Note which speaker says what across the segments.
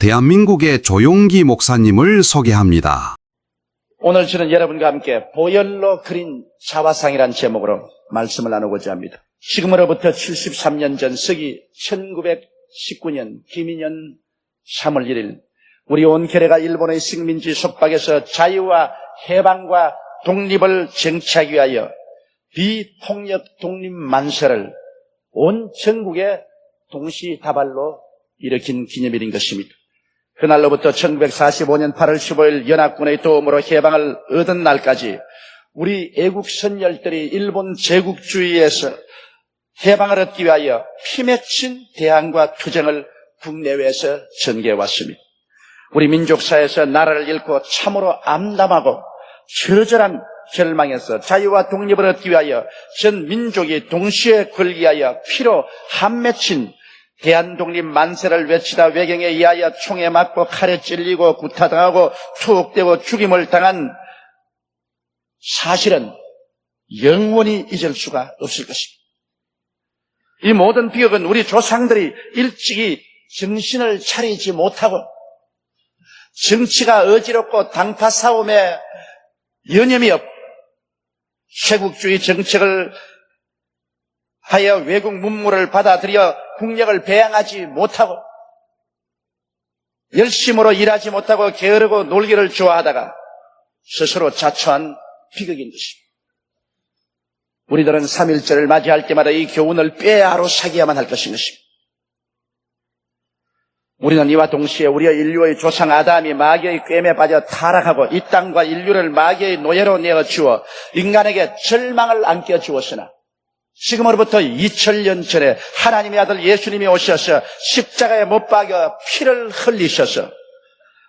Speaker 1: 대한민국의 조용기 목사님을 소개합니다.
Speaker 2: 오늘 저는 여러분과 함께 보혈로 그린 자화상이란 제목으로 말씀을 나누고자 합니다. 지금으로부터 73년 전 서기 1919년 김인년 3월 1일 우리 온 개례가 일본의 식민지 속박에서 자유와 해방과 독립을 쟁취하기 위하여 비폭력 독립 만세를 온 전국에 동시다발로 일으킨 기념일인 것입니다. 그날로부터 1945년 8월 15일 연합군의 도움으로 해방을 얻은 날까지 우리 애국 선열들이 일본 제국주의에서 해방을 얻기 위하여 피맺힌 대항과 투쟁을 국내외에서 전개해 왔습니다. 우리 민족사에서 나라를 잃고 참으로 암담하고 처절한 절망에서 자유와 독립을 얻기 위하여 전 민족이 동시에 걸기 위하여 피로 한 맺힌 대한독립 만세를 외치다 외경에 의하여 총에 맞고 칼에 찔리고 구타당하고 투옥되고 죽임을 당한 사실은 영원히 잊을 수가 없을 것입니다. 이 모든 비극은 우리 조상들이 일찍이 정신을 차리지 못하고 정치가 어지럽고 당파 싸움에 여념이 없고 쇄국주의 정책을 하여 외국 문물을 받아들여 국력을 배양하지 못하고 열심으로 일하지 못하고 게으르고 놀기를 좋아하다가 스스로 자초한 비극인 것입니다. 우리들은 3일절을 맞이할 때마다 이 교훈을 뼈아로 사기야만 할 것인 것입니다. 우리는 이와 동시에 우리의 인류의 조상 아담이 마귀의 꿰매 빠져 타락하고 이 땅과 인류를 마귀의 노예로 내어 주어 인간에게 절망을 안겨 주었으나 지금으로부터 2000년 전에 하나님의 아들 예수님이 오셔서 십자가에 못 박여 피를 흘리셔서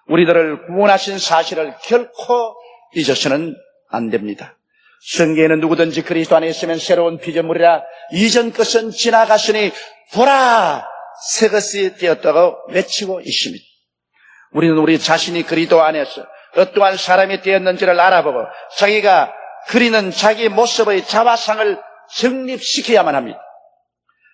Speaker 2: 우리들을 구원하신 사실을 결코 잊어서는 안 됩니다. 성경에는 누구든지 그리스도 안에 있으면 새로운 피조물이라 이전 것은 지나갔으니 보라 새 것이 되었다고 외치고 있습니다. 우리는 우리 자신이 그리스도 안에서 어떠한 사람이 되었는지를 알아보고 자기가 그리는 자기 모습의 자화상을 정립시켜야만 합니다.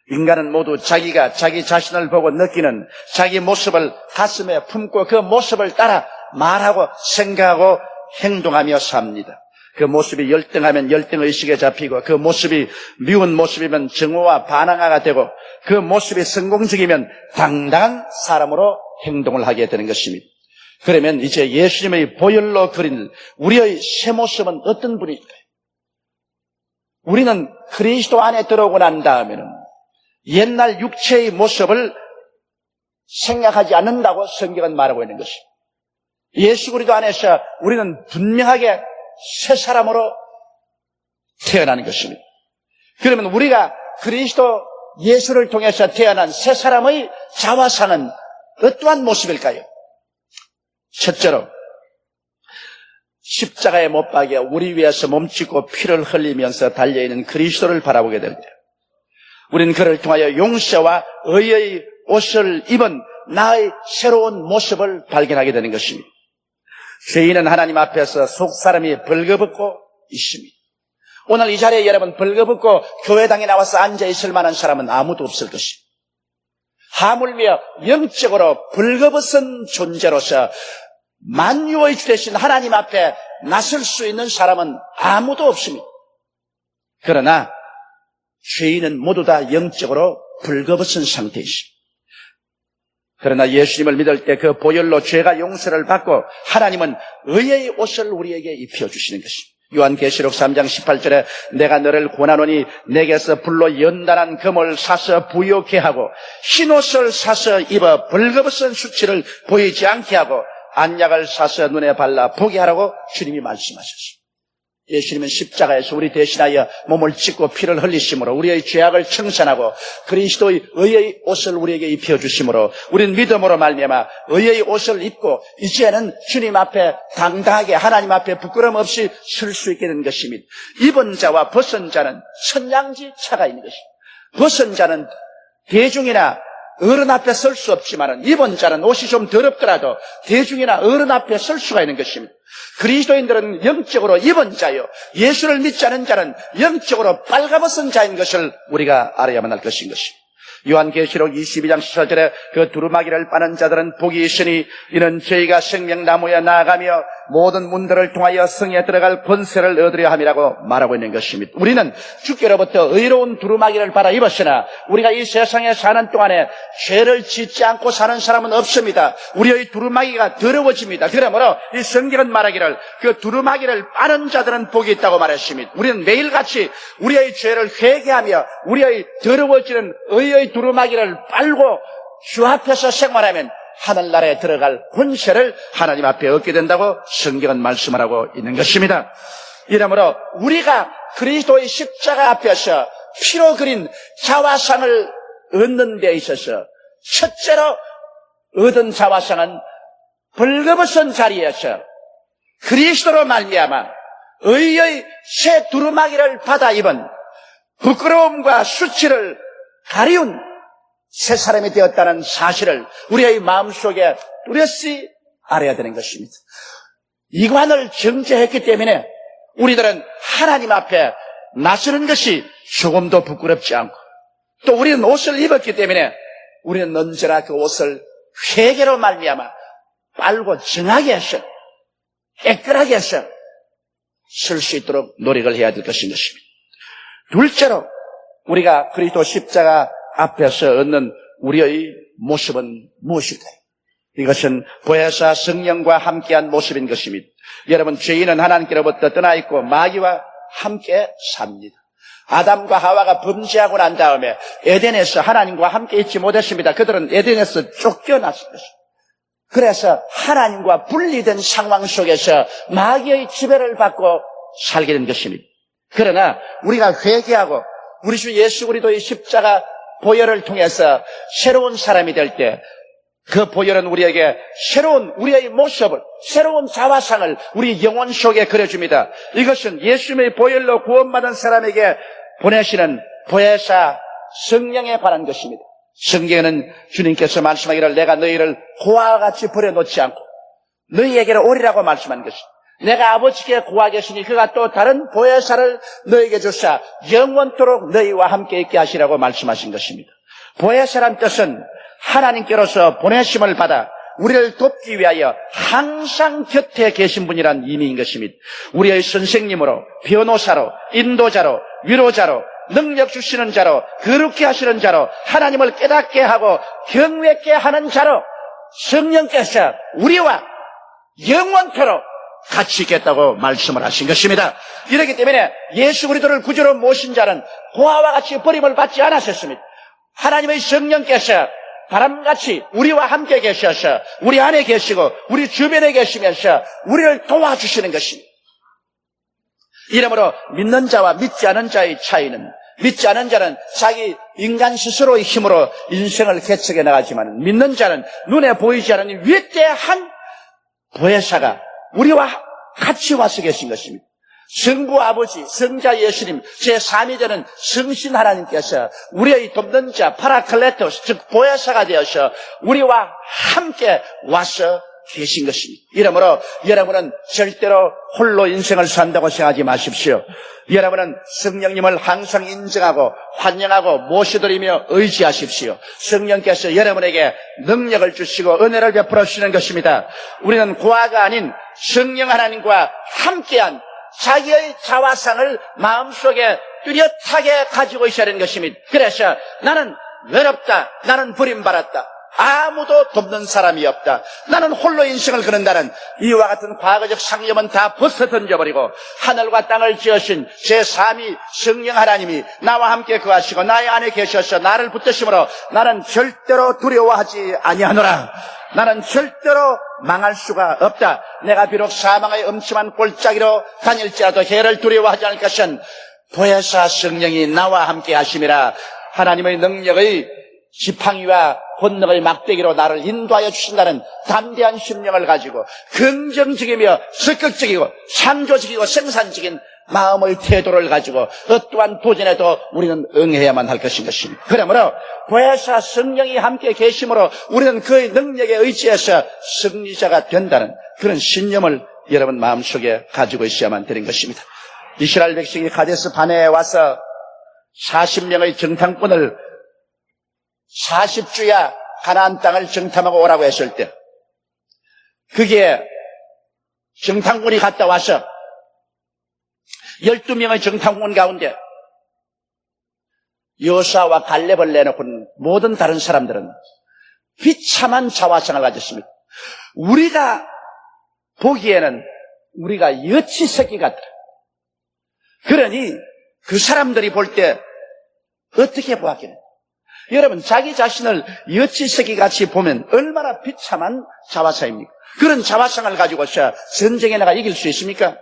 Speaker 2: 인간은 모두 자기가 자기 자신을 보고 느끼는 자기 모습을 가슴에 품고 그 모습을 따라 말하고 생각하고 행동하며 삽니다. 그 모습이 열등하면 열등의식에 잡히고 그 모습이 미운 모습이면 정오와 반항아가 되고 그 모습이 성공적이면 당당한 사람으로 행동을 하게 되는 것입니다. 그러면 이제 예수님의 보혈로 그린 우리의 새 모습은 어떤 분일까요? 우리는 그리스도 안에 들어오고 난 다음에는 옛날 육체의 모습을 생각하지 않는다고 성경은 말하고 있는 것입니다. 예수 그리스도 안에서 우리는 분명하게 새 사람으로 태어나는 것입니다. 그러면 우리가 그리스도 예수를 통해서 태어난 새 사람의 자화상은 어떠한 모습일까요? 첫째로 십자가에 못 박여 우리 위해서 몸짓고 피를 흘리면서 달려있는 그리스도를 바라보게 될 때, 우리는 그를 통하여 용서와 의의 옷을 입은 나의 새로운 모습을 발견하게 되는 것입니다. 죄인은 하나님 앞에서 속사람이 벌거벗고 있습니다. 오늘 이 자리에 여러분 벌거벗고 교회당에 나와서 앉아있을 만한 사람은 아무도 없을 것입니다. 하물며 영적으로 벌거벗은 존재로서 만유의 주 대신 하나님 앞에 나설 수 있는 사람은 아무도 없습니다. 그러나 죄인은 모두 다 영적으로 불거벗은 상태이십니다. 그러나 예수님을 믿을 때 그 보혈로 죄가 용서를 받고 하나님은 의의 옷을 우리에게 입혀주시는 것입니다. 요한계시록 3장 18절에 내가 너를 권하노니 내게서 불로 연단한 금을 사서 부욕케 하고 흰옷을 사서 입어 벌거벗은 수치를 보이지 않게 하고 안약을 사서 눈에 발라 보게 하라고 주님이 말씀하셨습니다. 예수님은 십자가에서 우리 대신하여 몸을 찢고 피를 흘리심으로 우리의 죄악을 청산하고 그리스도의 의의 옷을 우리에게 입혀 주심으로 우리는 믿음으로 말미암아 의의 옷을 입고 이제는 주님 앞에 당당하게 하나님 앞에 부끄럼 없이 설 수 있게 된 것입니다. 입은 자와 벗은 자는 천냥지 차가 있는 것입니다. 벗은 자는 대중이나 어른 앞에 설 수 없지만 입은 자는 옷이 좀 더럽더라도 대중이나 어른 앞에 설 수가 있는 것입니다. 그리스도인들은 영적으로 입은 자요. 예수를 믿지 않은 자는 영적으로 빨가벗은 자인 것을 우리가 알아야만 할 것인 것입니다. 요한계시록 22장 14절에 그 두루마기를 빠는 자들은 복이 있으니 이는 저희가 생명나무에 나아가며 모든 문들을 통하여 성에 들어갈 권세를 얻으려 함이라고 말하고 있는 것입니다. 우리는 주께로부터 의로운 두루마기를 받아 입었으나 우리가 이 세상에 사는 동안에 죄를 짓지 않고 사는 사람은 없습니다. 우리의 두루마기가 더러워집니다. 그러므로 이 성경은 말하기를 그 두루마기를 빠는 자들은 복이 있다고 말했습니다. 우리는 매일같이 우리의 죄를 회개하며 우리의 더러워지는 의의 두루마기를 빨고 주 앞에서 생활하면 하늘나라에 들어갈 권세를 하나님 앞에 얻게 된다고 성경은 말씀하고 있는 것입니다. 이러므로 우리가 그리스도의 십자가 앞에서 피로 그린 자화상을 얻는 데 있어서 첫째로 얻은 자화상은 벌거벗은 자리에서 그리스도로 말미암아 의의 새 두루마기를 받아 입은 부끄러움과 수치를 가리운 새 사람이 되었다는 사실을 우리의 마음속에 뚜렷이 알아야 되는 것입니다. 이관을 정제했기 때문에 우리들은 하나님 앞에 나서는 것이 조금도 부끄럽지 않고 또 우리는 옷을 입었기 때문에 우리는 언제나 그 옷을 회개로 말미암아 빨고 정하게 해서 깨끗하게 해서 쓸 수 있도록 노력을 해야 될 것인 것입니다. 둘째로 우리가 그리스도 십자가 앞에서 얻는 우리의 모습은 무엇일까요? 이것은 보혜사 성령과 함께한 모습인 것입니다. 여러분 죄인은 하나님께로부터 떠나 있고 마귀와 함께 삽니다. 아담과 하와가 범죄하고 난 다음에 에덴에서 하나님과 함께 있지 못했습니다. 그들은 에덴에서 쫓겨났을 것입니다. 그래서 하나님과 분리된 상황 속에서 마귀의 지배를 받고 살게 된 것입니다. 그러나 우리가 회개하고 우리 주 예수 그리스도의 십자가 보혈을 통해서 새로운 사람이 될 때 그 보혈은 우리에게 새로운 우리의 모습을 새로운 자화상을 우리 영혼 속에 그려줍니다. 이것은 예수님의 보혈로 구원받은 사람에게 보내시는 보혜사 성령에 관한 것입니다. 성경에는 주님께서 말씀하기를 내가 너희를 고아와 같이 버려놓지 않고 너희에게는 오리라고 말씀한 것입니다. 내가 아버지께 구하겠으니 그가 또 다른 보혜사를 너에게 주사 영원토록 너희와 함께 있게 하시라고 말씀하신 것입니다. 보혜사란 뜻은 하나님께로서 보내심을 받아 우리를 돕기 위하여 항상 곁에 계신 분이란 의미인 것입니다. 우리의 선생님으로, 변호사로, 인도자로, 위로자로, 능력 주시는 자로, 거룩게 하시는 자로, 하나님을 깨닫게 하고 경외케 하는 자로 성령께서 우리와 영원토록 같이 있겠다고 말씀을 하신 것입니다. 이렇기 때문에 예수 그리스도를 구주로 모신 자는 고아와 같이 버림을 받지 않았었습니다. 하나님의 성령께서 바람같이 우리와 함께 계셔서 우리 안에 계시고 우리 주변에 계시면서 우리를 도와주시는 것입니다. 이러므로 믿는 자와 믿지 않은 자의 차이는 믿지 않은 자는 자기 인간 스스로의 힘으로 인생을 개척해 나가지만 믿는 자는 눈에 보이지 않는 위대한 보혜사가 우리와 같이 와서 계신 것입니다. 성부 아버지, 성자 예수님, 제3위자는 성신 하나님께서 우리의 돕는 자, 파라클레토스, 즉 보혜사가 되어서 우리와 함께 와서 계신 것입니다. 이러므로 여러분은 절대로 홀로 인생을 산다고 생각하지 마십시오. 여러분은 성령님을 항상 인정하고 환영하고 모셔드리며 의지하십시오. 성령께서 여러분에게 능력을 주시고 은혜를 베풀어 주시는 것입니다. 우리는 고아가 아닌 성령 하나님과 함께한 자기의 자화상을 마음속에 뚜렷하게 가지고 있어야 하는 것입니다. 그래서 나는 외롭다. 나는 버림받았다. 아무도 돕는 사람이 없다. 나는 홀로 인생을 그런다는 이와 같은 과거적 상념은 다 벗어 던져버리고 하늘과 땅을 지으신 제3위 성령 하나님이 나와 함께 거하시고 나의 안에 계셔서 나를 붙드심으로 나는 절대로 두려워하지 아니하노라. 나는 절대로 망할 수가 없다. 내가 비록 사망의 엄침한 골짜기로 다닐지라도 해를 두려워하지 않을 것은 보혜사 성령이 나와 함께 하심이라 하나님의 능력의 지팡이와 권능의 막대기로 나를 인도하여 주신다는 담대한 심령을 가지고 긍정적이며 적극적이고 창조적이고 생산적인 마음의 태도를 가지고 어떠한 도전에도 우리는 응해야만 할 것인 것입니다. 그러므로 보혜사 성령이 함께 계심으로 우리는 그의 능력에 의지해서 승리자가 된다는 그런 신념을 여러분 마음속에 가지고 있어야만 되는 것입니다. 이스라엘 백성이 가데스 반에 와서 40명의 정탐꾼을 40주야 가나안 땅을 정탐하고 오라고 했을 때 그게 정탐군이 갔다 와서 12명의 정탐군 가운데 여사와 갈렙을 내놓고는 모든 다른 사람들은 비참한 자화상을 가졌습니다. 우리가 보기에는 우리가 여치 새끼 같더라. 그러니 그 사람들이 볼 때 어떻게 보았겠냐. 여러분 자기 자신을 여치 새끼 같이 보면 얼마나 비참한 자화상입니까? 그런 자화상을 가지고서 전쟁에 나가 이길 수 있습니까?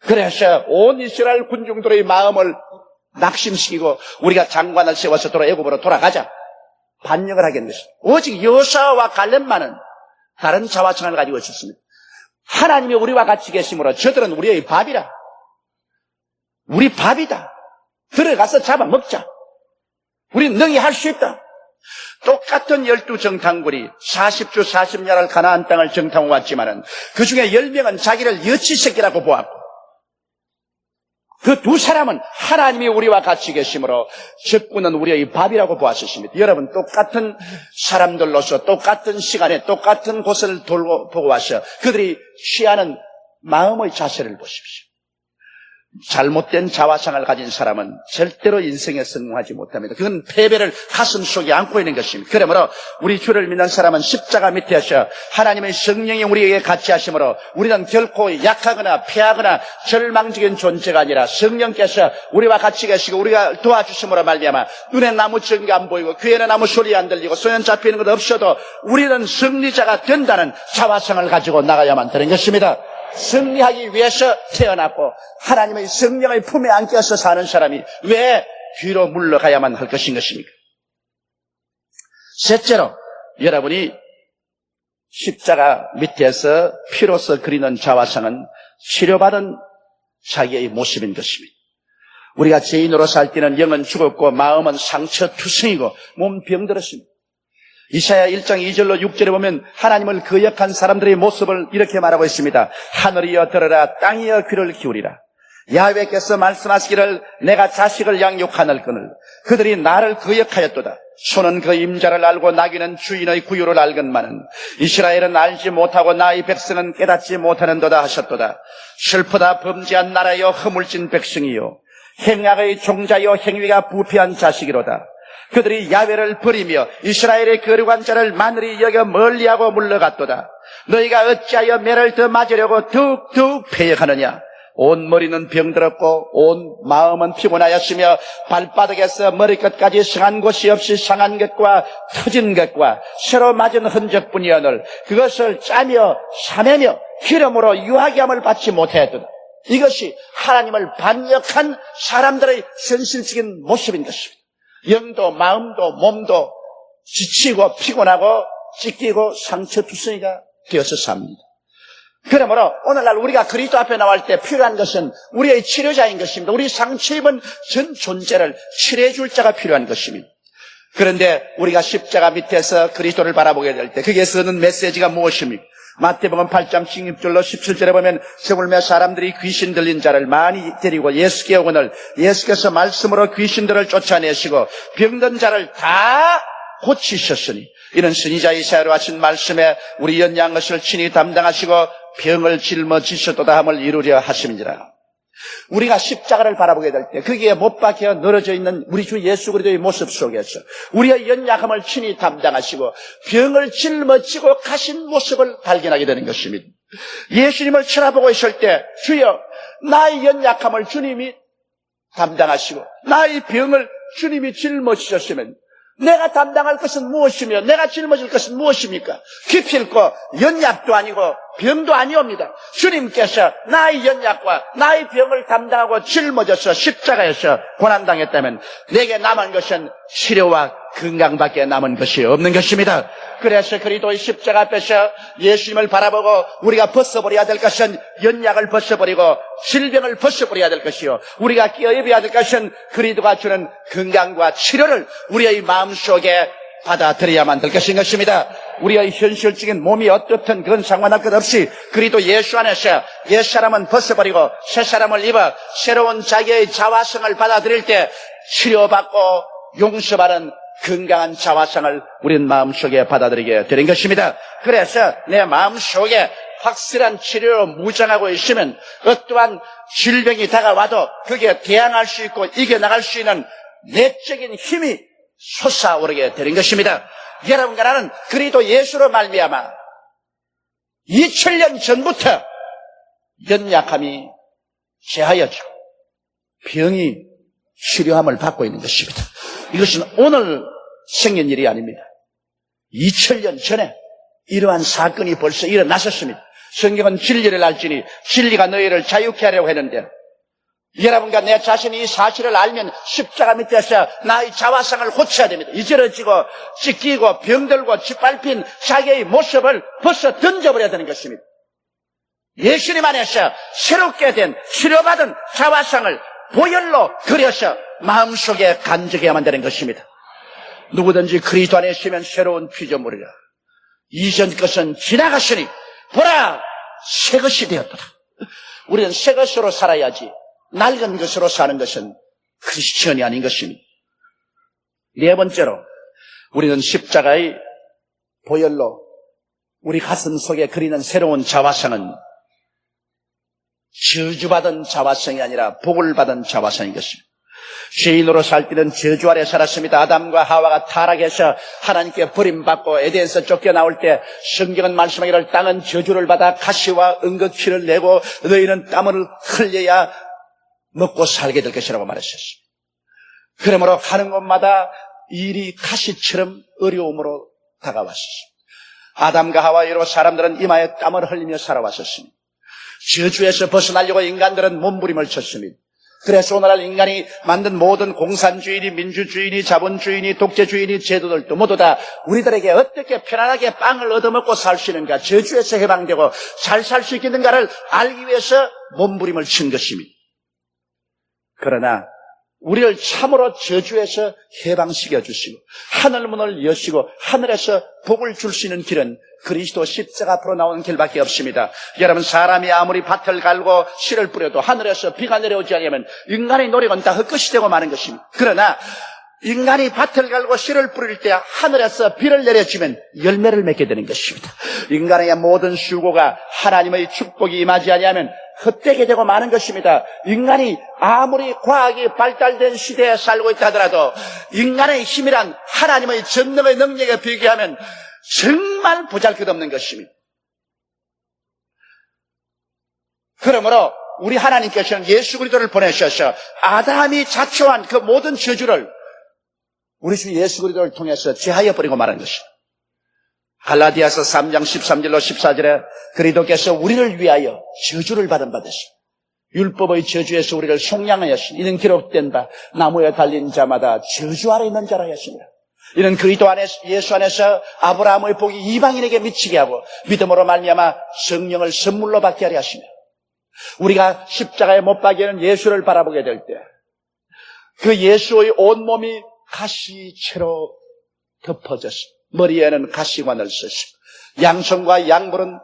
Speaker 2: 그래서 온 이스라엘 군중들의 마음을 낙심시키고 우리가 장관을 세워서 돌아 애굽으로 돌아가자 반역을 하게 된 것입니다. 오직 여사와 갈렙만은 다른 자화상을 가지고 있었습니다. 하나님이 우리와 같이 계심으로 저들은 우리의 밥이라. 우리 밥이다. 들어가서 잡아먹자. 우린 능히 할 수 있다. 똑같은 열두 정탐군이 40주 40년을 가나안 땅을 정탐해 왔지만은 그 중에 10명은 자기를 여치새끼라고 보았고 그 두 사람은 하나님이 우리와 같이 계심으로 적군은 우리의 밥이라고 보았었습니다. 여러분 똑같은 사람들로서 똑같은 시간에 똑같은 곳을 돌고 보고 와서 그들이 취하는 마음의 자세를 보십시오. 잘못된 자화상을 가진 사람은 절대로 인생에 성공하지 못합니다. 그건 패배를 가슴 속에 안고 있는 것입니다. 그러므로 우리 주를 믿는 사람은 십자가 밑에서 하나님의 성령이 우리에게 같이 하심으로 우리는 결코 약하거나 패하거나 절망적인 존재가 아니라 성령께서 우리와 같이 계시고 우리가 도와주심으로 말미암아 눈에 나무 전기 안 보이고 귀에는 아무 소리 안 들리고 소연 잡히는 것 없어도 우리는 승리자가 된다는 자화상을 가지고 나가야만 되는 것입니다. 승리하기 위해서 태어났고 하나님의 성령의 품에 안겨서 사는 사람이 왜 뒤로 물러가야만 할 것인 것입니까? 셋째로 여러분이 십자가 밑에서 피로서 그리는 자화상은 치료받은 자기의 모습인 것입니다. 우리가 죄인으로 살 때는 영은 죽었고 마음은 상처투성이고 몸 병들었습니다. 이사야 1장 2절로 6절에 보면 하나님을 거역한 사람들의 모습을 이렇게 말하고 있습니다. 하늘이여 들어라 땅이여 귀를 기울이라. 야훼께서 말씀하시기를 내가 자식을 양육하늘 거늘 그들이 나를 거역하였도다. 소는 그 임자를 알고 나귀는 주인의 구유를 알건만은 이스라엘은 알지 못하고 나의 백성은 깨닫지 못하는도다 하셨도다. 슬프다 범죄한 나라여 허물진 백성이요 행악의 종자여 행위가 부패한 자식이로다. 그들이 야외를 버리며 이스라엘의 거룩한 자를 마늘이 여겨 멀리하고 물러갔도다. 너희가 어찌하여 매를 더 맞으려고 더욱더욱 패역하느냐? 온 머리는 병들었고 온 마음은 피곤하였으며 발바닥에서 머리끝까지 상한 곳이 없이 상한 것과 터진 것과 새로 맞은 흔적뿐이어늘 그것을 짜며 사매며 기름으로 유하게 함을 받지 못하였도다. 이것이 하나님을 반역한 사람들의 현실적인 모습인 것입니다. 영도 마음도 몸도 지치고 피곤하고 찢기고 상처투성이가 되어서 삽니다. 그러므로 오늘날 우리가 그리스도 앞에 나올 때 필요한 것은 우리의 치료자인 것입니다. 우리 상처 입은 전 존재를 치료해 줄 자가 필요한 것입니다. 그런데 우리가 십자가 밑에서 그리스도를 바라보게 될때 거기에 쓰는 메시지가 무엇입니까? 마태복음 8장 16절로 17절에 보면 세월매 사람들이 귀신 들린 자를 많이 데리고 예수께 오거늘 예수께서 말씀으로 귀신들을 쫓아내시고 병든 자를 다 고치셨으니 이는 선지자 이사야로 하신 말씀에 우리 연양 것을 친히 담당하시고 병을 짊어지셨도다 함을 이루려 하심이니라. 우리가 십자가를 바라보게 될 때 거기에 못 박혀 늘어져 있는 우리 주 예수 그리스도의 모습 속에서 우리의 연약함을 친히 담당하시고 병을 짊어지고 가신 모습을 발견하게 되는 것입니다. 예수님을 쳐다보고 있을 때 주여 나의 연약함을 주님이 담당하시고 나의 병을 주님이 짊어지셨으면 내가 담당할 것은 무엇이며 내가 짊어질 것은 무엇입니까? 기필코 연약도 아니고 병도 아니옵니다. 주님께서 나의 연약과 나의 병을 담당하고 짊어져서 십자가에서 고난당했다면 내게 남은 것은 치료와 건강밖에 남은 것이 없는 것입니다. 그래서 그리도의 십자가 앞에서 예수님을 바라보고 우리가 벗어버려야 될 것은 연약을 벗어버리고 질병을 벗어버려야 될 것이요. 우리가 끼어입어야 될 것은 그리도가 주는 건강과 치료를 우리의 마음속에 받아들여야만 될 것인 것입니다. 우리의 현실적인 몸이 어떻든 그건 상관할 것 없이 그리도 예수 안에서 옛 사람은 벗어버리고 새 사람을 입어 새로운 자기의 자화성을 받아들일 때 치료받고 용서받은 건강한 자화상을 우리는 마음속에 받아들이게 되는 것입니다. 그래서 내 마음속에 확실한 치료로 무장하고 있으면 어떠한 질병이 다가와도 거기에 대항할 수 있고 이겨나갈 수 있는 내적인 힘이 솟아오르게 되는 것입니다. 여러분과 나는 그리도 예수로 말미암아 2000년 전부터 연약함이 제하여지고 병이 치료함을 받고 있는 것입니다. 이것은 오늘 생긴 일이 아닙니다. 2000년 전에 이러한 사건이 벌써 일어났었습니다. 성경은 진리를 알지니 진리가 너희를 자유케 하려고 했는데 여러분과 내 자신이 이 사실을 알면 십자가 밑에서 나의 자화상을 고쳐야 됩니다. 이저러지고 찢기고 병들고 짓밟힌 자기의 모습을 벌써 던져버려야 되는 것입니다. 예수님 안에서 새롭게 된 치료받은 자화상을 보혈로 그려서 마음속에 간직해야만 되는 것입니다. 누구든지 그리스도 안에 있으면 새로운 피조물이라. 이전 것은 지나갔으니 보라 새 것이 되었더라. 우리는 새 것으로 살아야지 낡은 것으로 사는 것은 크리스천이 아닌 것입니다. 네 번째로 우리는 십자가의 보혈로 우리 가슴 속에 그리는 새로운 자화상은 저주받은 자화성이 아니라 복을 받은 자화성인 것입니다. 죄인으로 살 때는 저주 아래 살았습니다. 아담과 하와가 타락해서 하나님께 버림받고 에덴에서 쫓겨나올 때 성경은 말씀하기를 땅은 저주를 받아 가시와 은극치를 내고 너희는 땀을 흘려야 먹고 살게 될 것이라고 말했었습니다. 그러므로 가는 곳마다 일이 가시처럼 어려움으로 다가왔었습니다. 아담과 하와이로 사람들은 이마에 땀을 흘리며 살아왔었습니다. 저주에서 벗어나려고 인간들은 몸부림을 쳤습니다. 그래서 오늘날 인간이 만든 모든 공산주의니 민주주의니 자본주의니 독재주의니 제도들도 모두 다 우리들에게 어떻게 편안하게 빵을 얻어먹고 살 수 있는가 저주에서 해방되고 잘 살 수 있겠는가를 알기 위해서 몸부림을 친 것입니다. 그러나 우리를 참으로 저주에서 해방시켜 주시고 하늘 문을 여시고 하늘에서 복을 줄 수 있는 길은 그리스도 십자가 앞으로 나오는 길밖에 없습니다. 여러분 사람이 아무리 밭을 갈고 씨를 뿌려도 하늘에서 비가 내려오지 않으면 인간의 노력은 다 헛것이 되고 마는 것입니다. 그러나 인간이 밭을 갈고 씨를 뿌릴 때 하늘에서 비를 내려주면 열매를 맺게 되는 것입니다. 인간의 모든 수고가 하나님의 축복이 임하지 아니하면 헛되게 되고 마는 것입니다. 인간이 아무리 과학이 발달된 시대에 살고 있다 하더라도 인간의 힘이란 하나님의 전능의 능력에 비교하면 정말 보잘것없는 것입니다. 그러므로 우리 하나님께서는 예수 그리스도를 보내셔서 아담이 자초한 그 모든 저주를 우리 주 예수 그리스도를 통해서 제하여 버리고 말한 것입니다. 갈라디아서 3장 13절로 14절에 그리스도께서 우리를 위하여 저주를 받은 바 되시 율법의 저주에서 우리를 속량하였으니 이는 기록된 바 나무에 달린 자마다 저주 아래 있는 자라 하였습니다. 이는 그리스도 안에서 예수 안에서 아브라함의 복이 이방인에게 미치게 하고 믿음으로 말미암아 성령을 선물로 받게 하려 하시며 우리가 십자가에 못 박이는 예수를 바라보게 될 때 그 예수의 온 몸이 가시채로 덮어졌습니다. 머리에는 가시관을 썼습니다. 양손과 양볼은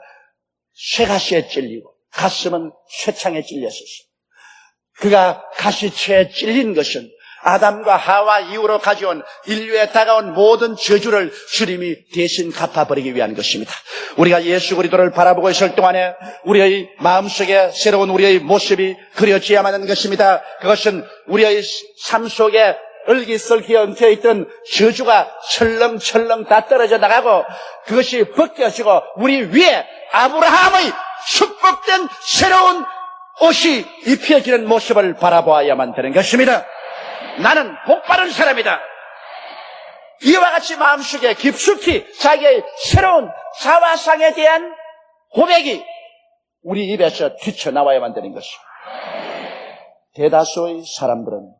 Speaker 2: 쇠가시에 찔리고 가슴은 쇠창에 찔렸었습니다. 그가 가시채에 찔린 것은 아담과 하와 이후로 가져온 인류에 다가온 모든 저주를 주님이 대신 갚아버리기 위한 것입니다. 우리가 예수 그리스도를 바라보고 있을 동안에 우리의 마음속에 새로운 우리의 모습이 그려져야만 하는 것입니다. 그것은 우리의 삶 속에 얼기설기 엉켜 있던 저주가 철렁철렁 다 떨어져 나가고 그것이 벗겨지고 우리 위에 아브라함의 축복된 새로운 옷이 입혀지는 모습을 바라보아야만 되는 것입니다. 나는 복받은 사람이다. 이와 같이 마음속에 깊숙이 자기의 새로운 자화상에 대한 고백이 우리 입에서 튀쳐나와야만 되는 것입니다. 대다수의 사람들은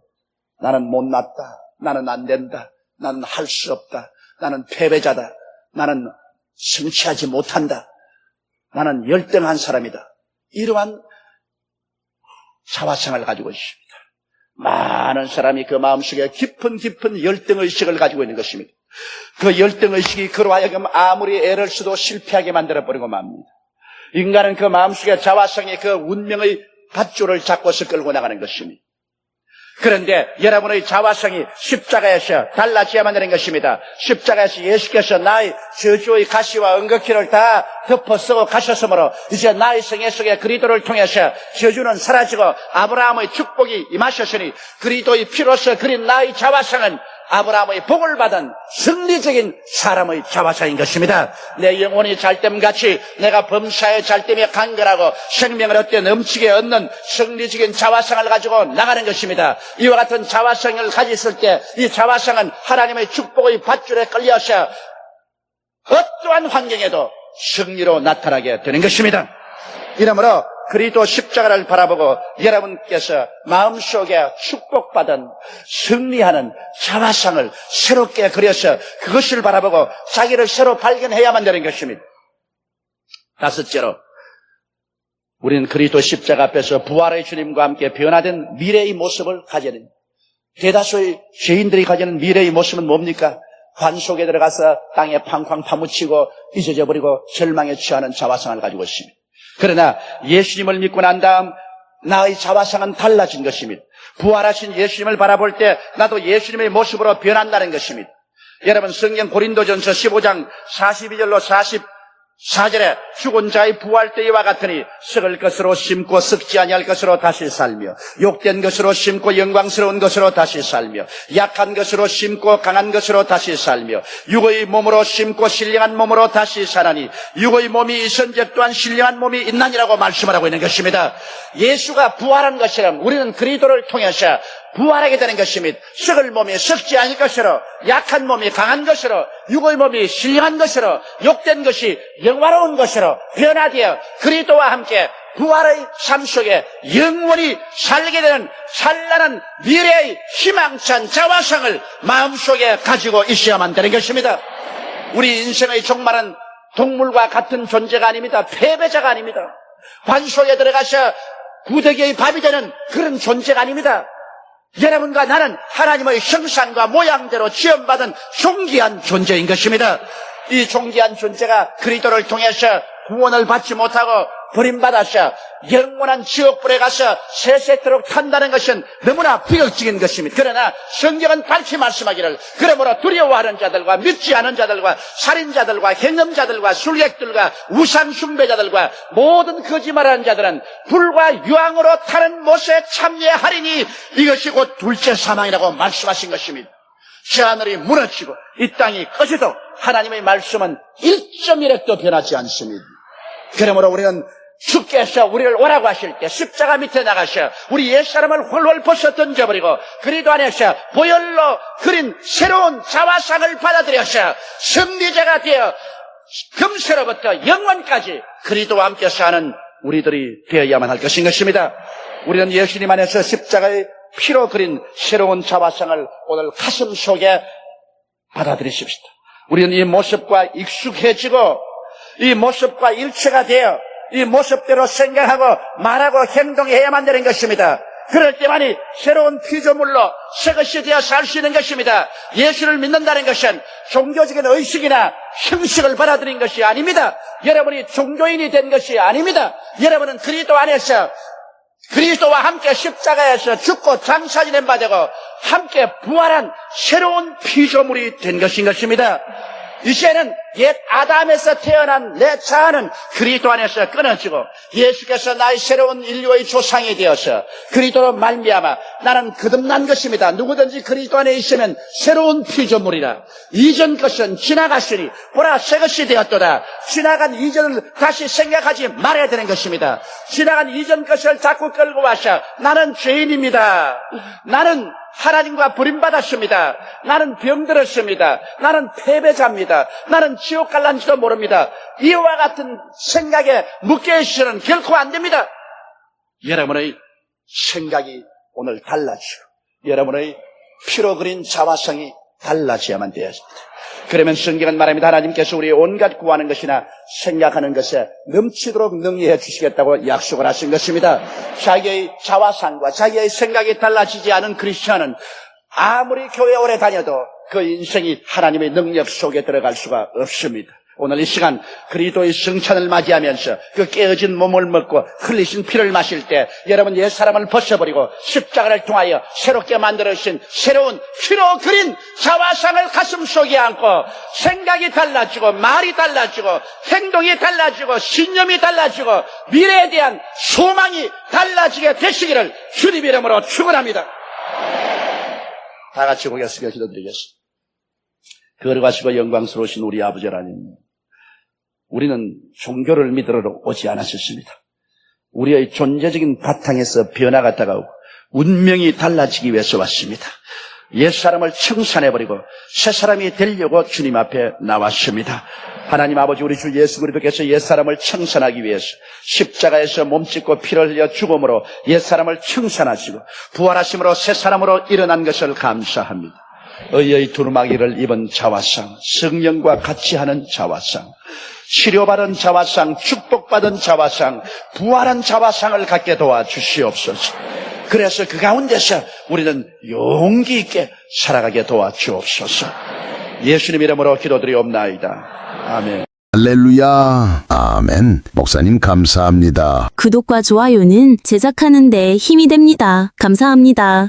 Speaker 2: 나는 못났다. 나는 안 된다. 나는 할 수 없다. 나는 패배자다. 나는 성취하지 못한다. 나는 열등한 사람이다. 이러한 자화상을 가지고 있습니다. 많은 사람이 그 마음속에 깊은 깊은 열등의식을 가지고 있는 것입니다. 그 열등의식이 그로 하여금 아무리 애를 써도 실패하게 만들어버리고 맙니다. 인간은 그 마음속에 자화성의 그 운명의 밧줄을 잡고서 끌고 나가는 것입니다. 그런데 여러분의 자화성이 십자가에서 달라져야만 되는 것입니다. 십자가에서 예수께서 나의 저주의 가시와 은극기를 다 덮어 쓰고 가셨으므로 이제 나의 생애 속에 그리스도를 통해서 저주는 사라지고 아브라함의 축복이 임하셨으니 그리스도의 피로서 그린 나의 자화성은 아브라함의 복을 받은 승리적인 사람의 자화상인 것입니다. 내 영혼이 잘됨같이 내가 범사의 잘됨에 간결하고 생명을 얻되 넘치게 얻는 승리적인 자화상을 가지고 나가는 것입니다. 이와 같은 자화상을 가졌을 때 이 자화상은 하나님의 축복의 밧줄에 끌려서 어떠한 환경에도 승리로 나타나게 되는 것입니다. 이러므로 그리스도 십자가를 바라보고 여러분께서 마음속에 축복받은 승리하는 자화상을 새롭게 그려서 그것을 바라보고 자기를 새로 발견해야만 되는 것입니다. 다섯째로 우리는 그리스도 십자가 앞에서 부활의 주님과 함께 변화된 미래의 모습을 가져야 됩니다. 대다수의 죄인들이 가지는 미래의 모습은 뭡니까? 관 속에 들어가서 땅에 팡팡 파묻히고 잊어져 버리고 절망에 취하는 자화상을 가지고 있습니다. 그러나 예수님을 믿고 난 다음 나의 자화상은 달라진 것입니다. 부활하신 예수님을 바라볼 때 나도 예수님의 모습으로 변한다는 것입니다. 여러분 성경 고린도전서 15장 42절로 44절에 죽은 자의 부활 때와 같으니 썩을 것으로 심고 썩지 아니할 것으로 다시 살며 욕된 것으로 심고 영광스러운 것으로 다시 살며 약한 것으로 심고 강한 것으로 다시 살며 육의 몸으로 심고 신령한 몸으로 다시 살아니 육의 몸이 있은즉 또한 신령한 몸이 있나니라고 말씀을 하고 있는 것입니다. 예수가 부활한 것처럼 우리는 그리스도를 통해서 부활하게 되는 것입니다. 썩을 몸이 썩지 않을 것으로 약한 몸이 강한 것으로 육의 몸이 신령한 것으로 욕된 것이 영화로운 것으로 변화되어 그리스도와 함께 부활의 삶 속에 영원히 살게 되는 찬란한 미래의 희망찬 자화상을 마음속에 가지고 있어야만 되는 것입니다. 우리 인생의 종말은 동물과 같은 존재가 아닙니다. 패배자가 아닙니다. 관 속에 들어가서 구더기의 밥이 되는 그런 존재가 아닙니다. 여러분과 나는 하나님의 형상과 모양대로 지원받은 존귀한 존재인 것입니다. 이 존귀한 존재가 그리스도를 통해서 구원을 받지 못하고 버림받아서 영원한 지옥불에 가서 세세토록 탄다는 것은 너무나 비극적인 것입니다. 그러나 성경은 밝히 말씀하기를 그러므로 두려워하는 자들과 믿지 않은 자들과 살인자들과 행음자들과 술객들과 우상숭배자들과 모든 거짓말하는 자들은 불과 유황으로 타는 못에 참여하리니 이것이 곧 둘째 사망이라고 말씀하신 것입니다. 저 하늘이 무너지고 이 땅이 꺼져도 하나님의 말씀은 1.1핵도 변하지 않습니다. 그러므로 우리는 주께서 우리를 오라고 하실 때 십자가 밑에 나가셔 우리 옛사람을 홀홀 벗어 던져버리고 그리도 안에서 보혈로 그린 새로운 자화상을 받아들여서 승리자가 되어 금세로부터 영원까지 그리도와 함께 사는 우리들이 되어야만 할 것인 것입니다. 우리는 예수님 안에서 십자가의 피로 그린 새로운 자화상을 오늘 가슴 속에 받아들이십시다. 우리는 이 모습과 익숙해지고 이 모습과 일체가 되어 이 모습대로 생각하고 말하고 행동해야만 되는 것입니다. 그럴 때만이 새로운 피조물로 새 것이 되어 살 수 있는 것입니다. 예수를 믿는다는 것은 종교적인 의식이나 형식을 받아들인 것이 아닙니다. 여러분이 종교인이 된 것이 아닙니다. 여러분은 그리스도 안에서 그리스도와 함께 십자가에서 죽고 장사 지낸 바 되고 함께 부활한 새로운 피조물이 된 것인 것입니다. 이제는 옛 아담에서 태어난 내 자아는 그리스도 안에서 끊어지고 예수께서 나의 새로운 인류의 조상이 되어서 그리스도로 말미암아 나는 거듭난 것입니다. 누구든지 그리스도 안에 있으면 새로운 피조물이라. 이전 것은 지나갔으니 보라 새 것이 되었도다. 지나간 이전을 다시 생각하지 말아야 되는 것입니다. 지나간 이전 것을 자꾸 끌고 와서 나는 죄인입니다. 나는 하나님과 버림받았습니다. 나는 병들었습니다. 나는 패배자입니다. 나는 지옥 갈란지도 모릅니다. 이와 같은 생각에 묶여 있어서는 결코 안 됩니다. 여러분의 생각이 오늘 달라지고 여러분의 피로 그린 자화성이 달라져야만 되었습니다. 그러면 성경은 말합니다. 하나님께서 우리 온갖 구하는 것이나 생각하는 것에 넘치도록 능리해 주시겠다고 약속을 하신 것입니다. 자기의 자화상과 자기의 생각이 달라지지 않은 크리스천은 아무리 교회 오래 다녀도 그 인생이 하나님의 능력 속에 들어갈 수가 없습니다. 오늘 이 시간 그리스도의 성찬을 맞이하면서 그 깨어진 몸을 먹고 흘리신 피를 마실 때 여러분 옛 사람을 벗어버리고 십자가를 통하여 새롭게 만들어주신 새로운 피로 그린 자화상을 가슴 속에 안고 생각이 달라지고 말이 달라지고 행동이 달라지고 신념이 달라지고 미래에 대한 소망이 달라지게 되시기를 주님 이름으로 축원합니다. 다 같이 고개 숙여 기도드리겠습니다. 거룩하시고 영광스러우신 우리 아버지 하나님. 우리는 종교를 믿으러 오지 않았었습니다. 우리의 존재적인 바탕에서 변화가 다가오고 운명이 달라지기 위해서 왔습니다. 옛 사람을 청산해버리고 새 사람이 되려고 주님 앞에 나왔습니다. 하나님 아버지 우리 주 예수 그리스도께서 옛 사람을 청산하기 위해서 십자가에서 몸짓고 피를 흘려 죽음으로 옛 사람을 청산하시고 부활하심으로 새 사람으로 일어난 것을 감사합니다. 의의 두루마기를 입은 자화상, 성령과 같이 하는 자화상, 치료받은 자화상, 축복받은 자화상, 부활한 자화상을 갖게 도와주시옵소서. 그래서 그 가운데서 우리는 용기 있게 살아가게 도와주옵소서. 예수님 이름으로 기도드리옵나이다. 아멘.
Speaker 3: 할렐루야. 아멘. 목사님 감사합니다.
Speaker 4: 구독과 좋아요는 제작하는 데 힘이 됩니다. 감사합니다.